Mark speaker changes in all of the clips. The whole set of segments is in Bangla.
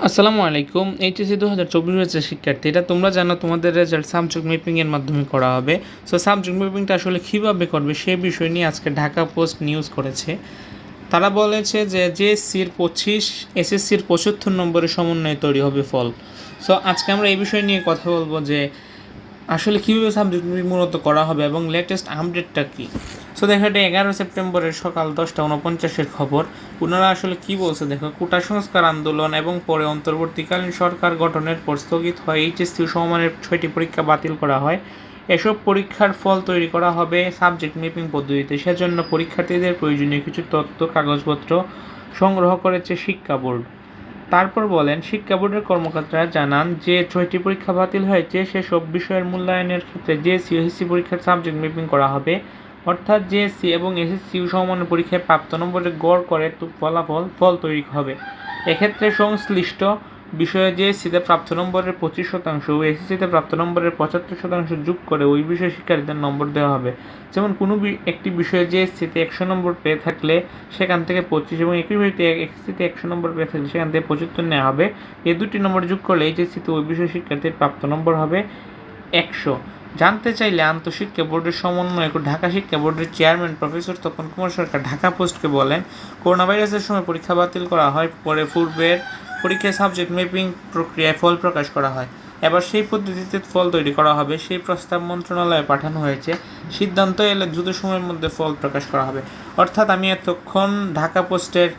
Speaker 1: আসসালামু আলাইকুম, এইচএসসি দু হাজার চব্বিশ হচ্ছে শিক্ষার্থী। এটা তোমরা জানো, তোমাদের রেজাল্ট সাবজেক্ট ম্যাপিংয়ের মাধ্যমে করা হবে। সো সাবজেক্ট ম্যাপিংটা আসলে কীভাবে করবে সে বিষয় নিয়ে আজকে ঢাকা পোস্ট নিউজ করেছে। তারা বলেছে যে জেএসসির পঁচিশ এসএসসির পঁচাত্তর নম্বরের সমন্বয়ে তৈরি হবে ফল। সো আজকে আমরা এই বিষয় নিয়ে কথা বলব যে আসলে কীভাবে সাবজেক্ট মূলত করা হবে এবং লেটেস্ট আপডেটটা কী। সো দেখো এটা এগারো সেপ্টেম্বরের সকাল দশটা উনপঞ্চাশের খবর। ওনারা আসলে কি বলছে দেখো, কোটা সংস্কার আন্দোলন এবং পরে অন্তর্বর্তীকালীন সরকার গঠনের পর স্থগিত হয় এইচএসসি সমমানের ছয়টি পরীক্ষা বাতিল করা হয়। এসব পরীক্ষার ফল তৈরি করা হবে সাবজেক্ট ম্যাপিং পদ্ধতিতে। সেজন্য পরীক্ষার্থীদের প্রয়োজনীয় কিছু তথ্য, কাগজপত্র সংগ্রহ করেছে শিক্ষা বোর্ড। তারপর বলেন, শিক্ষা বোর্ডের কর্মকর্তারা জানান যে ছয়টি পরীক্ষা বাতিল হয়েছে, সেসব বিষয়ের মূল্যায়নের ক্ষেত্রে যে সিএসসি পরীক্ষার সাবজেক্ট ম্যাপিং করা হবে। অর্থাৎ জেএসসি এবং এসএসসি সমমানের পরীক্ষায় প্রাপ্ত নম্বরের গড় করে ফলাফল, ফল তৈরি হবে। এক্ষেত্রে সংশ্লিষ্ট বিষয়ে জেএসসিতে প্রাপ্ত নম্বরের পঁচিশ শতাংশ ও এসএসসিতে প্রাপ্ত নম্বরের পঁচাত্তর শতাংশ যোগ করে ওই বিষয়ে শিক্ষার্থীদের নম্বর দেওয়া হবে। যেমন কোনো একটি বিষয়ে জেএসসিতে একশো নম্বর পেয়ে থাকলে সেখান থেকে পঁচিশ এবং একই বিষয়তে এসএসসিতে একশো নম্বর পেয়ে থাকলে সেখান থেকে পঁচাত্তর নেওয়া হবে। এই দুটি নম্বর যোগ করলে এইচএসসিতে ওই বিষয়ে শিক্ষার্থীর প্রাপ্ত নম্বর হবে। একশো। জানতে চাইলে আন্তঃশিক্ষা বোর্ডের সমন্বয়ক ঢাকা শিক্ষা বোর্ডের চেয়ারম্যান প্রফেসর তপন কুমার সরকার ঢাকা পোস্টকে বলেন করোনা ভাইরাসের সময় পরীক্ষা বাতিল করা হয়, পরে পূর্বের পরীক্ষায় সাবজেক্ট ম্যাপিং প্রক্রিয়ায় ফল প্রকাশ করা হয়। এবার সেই পদ্ধতিতে ফল তৈরি করা হবে। সেই প্রস্তাব মন্ত্রণালয়ে পাঠানো হয়েছে। সিদ্ধান্ত এলে দ্রুত সময়ের মধ্যে ফল প্রকাশ করা হবে। অর্থাৎ আমি এতক্ষণ ঢাকা পোস্টের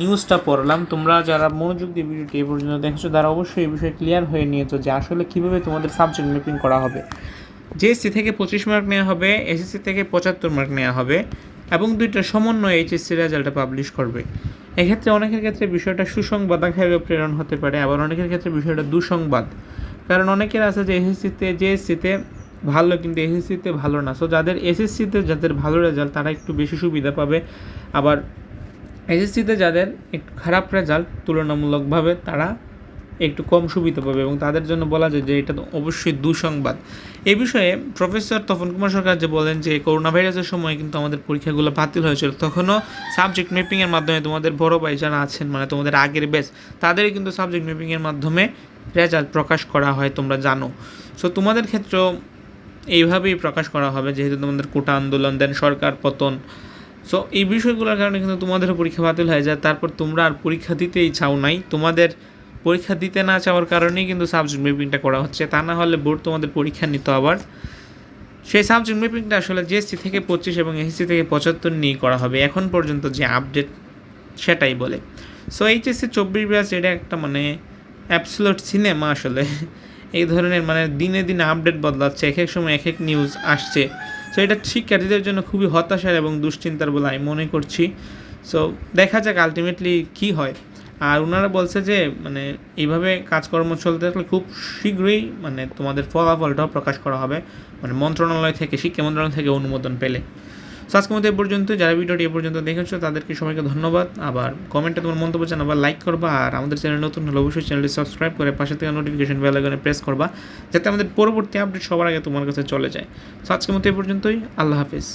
Speaker 1: নিউজটা পড়লাম, তোমরা যারা মনোযোগ দিয়ে ভিডিওটি এই পর্যন্ত দেখছ, তারা অবশ্যই এই বিষয়ে ক্লিয়ার হয়ে নিয়েছো যে আসলে কীভাবে তোমাদের সাবজেক্ট ম্যাপিং করা হবে। জেএসসি থেকে পঁচিশ মার্ক নেওয়া হবে এসএসসি থেকে পঁচাত্তর মার্ক নেওয়া হবে এবং দুইটা সমন্বয়ে এইচএসসি রেজাল্টটা পাবলিশ করবে। এক্ষেত্রে অনেকের ক্ষেত্রে বিষয়টা সুসংবাদ আকারে প্রেরণ হতে পারে, আবার অনেকের ক্ষেত্রে বিষয়টা দুঃসংবাদ। কারণ অনেকের আছে যে এসএসসিতে জেএসসিতে ভালো, কিন্তু এসএসসিতে ভালো না। সো যাদের এসএসসিতে যাদের ভালো রেজাল্ট তারা একটু বেশি সুবিধা পাবে। আবার এসএসসিতে যাদের একটু খারাপ রেজাল্ট তুলনামূলকভাবে তারা একটু কম সুবিধা পাবে এবং তাদের জন্য বলা যায় যে এটা তো অবশ্যই দুঃসংবাদ। এ বিষয়ে প্রফেসর তপন কুমার সরকার যে বলেন যে করোনা ভাইরাসের সময় কিন্তু আমাদের পরীক্ষাগুলো বাতিল হয়েছিল, তখনও সাবজেক্ট ম্যাপিংয়ের মাধ্যমে তোমাদের বড় ভাই যারা আছেন মানে তোমাদের আগের ব্যাচ তাদের কিন্তু সাবজেক্ট ম্যাপিংয়ের মাধ্যমে রেজাল্ট প্রকাশ করা হয় তোমরা জানো। সো তোমাদের ক্ষেত্রেও এইভাবেই প্রকাশ করা হবে, যেহেতু তোমাদের কোটা আন্দোলন দেন সরকার পতন সো এই বিষয়গুলোর কারণে কিন্তু তোমাদেরও পরীক্ষা বাতিল হয়ে যায়। তারপর তোমরা আর পরীক্ষা দিতেই চাও নাই। তোমাদের পরীক্ষা দিতে না চাওয়ার কারণেই কিন্তু সাবজেক্ট ম্যাপিংটা করা হচ্ছে। তা না হলে বোর্ড তোমাদের পরীক্ষা নিত আবার। সেই সাবজেক্ট ম্যাপিংটা আসলে জিএসসি থেকে পঁচিশ এবং এসএসসি থেকে পঁচাত্তর নিয়ে করা হবে। এখন পর্যন্ত যে আপডেট সেটাই বলে। সো এইচএসসি চব্বিশ ব্যাচ, এটা একটা মানে অ্যাবসোলুট সিনেমা আসলে। এই ধরনের মানে দিনে দিনে আপডেট বদলাচ্ছে। এক এক সময় এক এক নিউজ আসছে। সো এটা শিক্ষার্থীদের জন্য খুবই হতাশার এবং দুশ্চিন্তার বলে আমি মনে করছি। সো দেখা যাক আলটিমেটলি কি হয়। আর ওনারা বলছে যে মানে এইভাবে কাজকর্ম চলতে থাকলে খুব শীঘ্রই মানে তোমাদের ফলাফলটাও প্রকাশ করা হবে। মানে মন্ত্রণালয় থেকে, শিক্ষা মন্ত্রণালয় থেকে অনুমোদন পেলে। সো আজকের মধ্যে এ পর্যন্ত। যারা ভিডিওটি এ পর্যন্ত দেখেছ, তাদেরকে সবাইকে ধন্যবাদ। আবার কমেন্টে তোমার মন্তব্য জানাবা লাইক করবা, আর আমাদের চ্যানেল নতুন হলে অবশ্যই চ্যানেলটি সাবস্ক্রাইব করে পাশে থেকে নোটিফিকেশন বেল আইকনে প্রেস করবা, যাতে আমাদের পরবর্তী আপডেট সবার আগে তোমার কাছে চলে যায়। সো আজকের মতো এ পর্যন্তই। আল্লাহ হাফেজ।